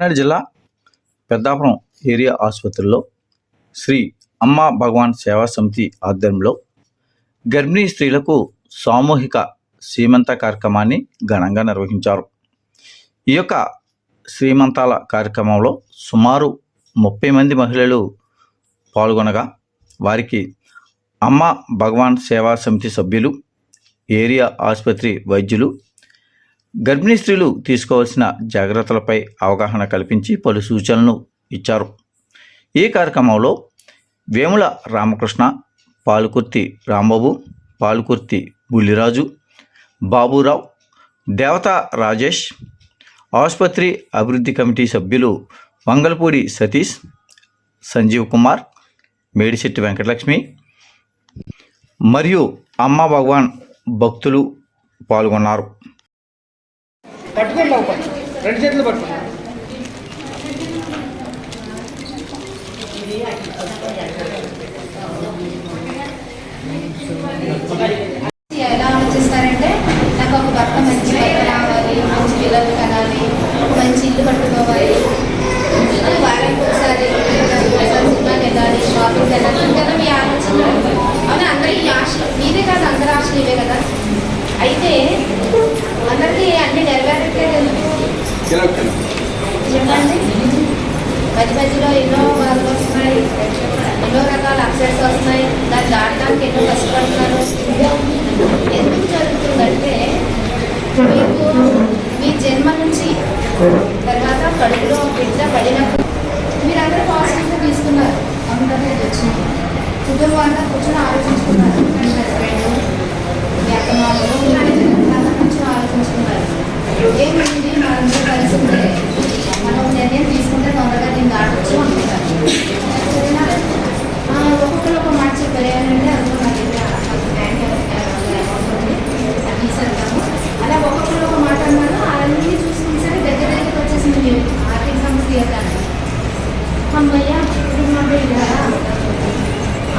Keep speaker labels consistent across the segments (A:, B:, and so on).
A: కాకినాడ జిల్లా పెద్దాపురం ఏరియా ఆసుపత్రిలో శ్రీ అమ్మ భగవాన్ సేవా సమితి ఆధ్వర్యంలో గర్భిణీ స్త్రీలకు సామూహిక సీమంత కార్యక్రమాన్ని ఘనంగా నిర్వహించారు. ఈ యొక్క శ్రీమంతాల కార్యక్రమంలో సుమారు ముప్పై మంది మహిళలు పాల్గొనగా వారికి అమ్మ భగవాన్ సేవా సమితి సభ్యులు ఏరియా ఆసుపత్రి వైద్యులు గర్భిణీ స్త్రీలు తీసుకోవాల్సిన జాగ్రత్తలపై అవగాహన కల్పించి పలు సూచనలు ఇచ్చారు. ఈ కార్యక్రమంలో వేముల రామకృష్ణ పాలుకుర్తి రాంబాబు పాలుకుర్తి బుల్లిరాజు బాబురావు దేవత రాజేష్ ఆసుపత్రి అభివృద్ధి కమిటీ సభ్యులు మంగళపూడి సతీష్ సంజీవ్ కుమార్ మేడిశెట్టి వెంకటలక్ష్మి మరియు అమ్మ భగవాన్ భక్తులు పాల్గొన్నారు.
B: పట్టుకోండి లోపల. రెండు చేతులు పట్టుకోండి.
C: ఎలా ఆలోచిస్తారంటే నాకు ఒక భర్త మంచి భర్త రావాలి మంచి పిల్లలు కనాలి మంచి ఇల్లు కట్టుకోవాలి. అని వారానికి ఒకసారి సినిమాకి వెళ్ళాలి షాపింగ్ వెళ్ళాలి కదా మీ ఆలోచన? అవునా అందరికీ ఆశలు మీదే కాదు అందరి ఆశలు ఇవే కదా? అయితే అందరికీ అన్ని నెరవేరు మధ్య మధ్యలో ఎన్నో బాధలు వస్తున్నాయి. ఎన్నో రకాల అప్సెట్స్ వస్తున్నాయి. దాన్ని దాటడానికి ఎన్నో కష్టపడుతున్నారు. ఎందుకు జరుగుతుందంటే మీకు మీ జన్మ నుంచి తర్వాత కడుపులో బిడ్డ పడినప్పుడు మీరందరూ పాజిటివ్గా తీసుకున్నారు. అందరూ వచ్చింది కుటుంబం అంతా కూర్చొని ఆలోచించుకున్నారు. హస్బెండ్ మీ అత్తమామలు అందరూ ఇప్పుడు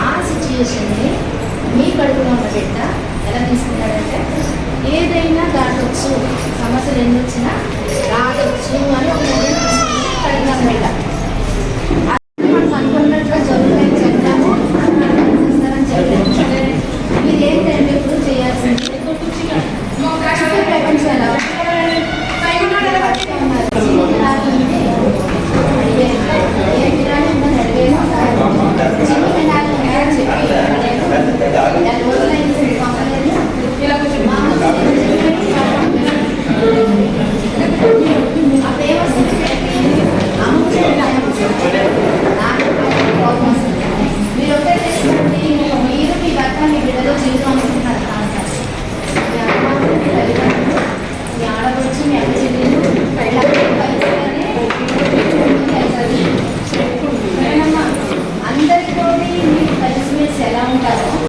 C: ఆ సిచ్యుయేషన్ని మీ కడుపులో ఉన్న బిడ్డ ఎలా తీసుకున్నాడంటే ఏదైనా దాటొచ్చు సమస్యలు ఎన్ని వచ్చినా రాదొచ్చు అని ఒక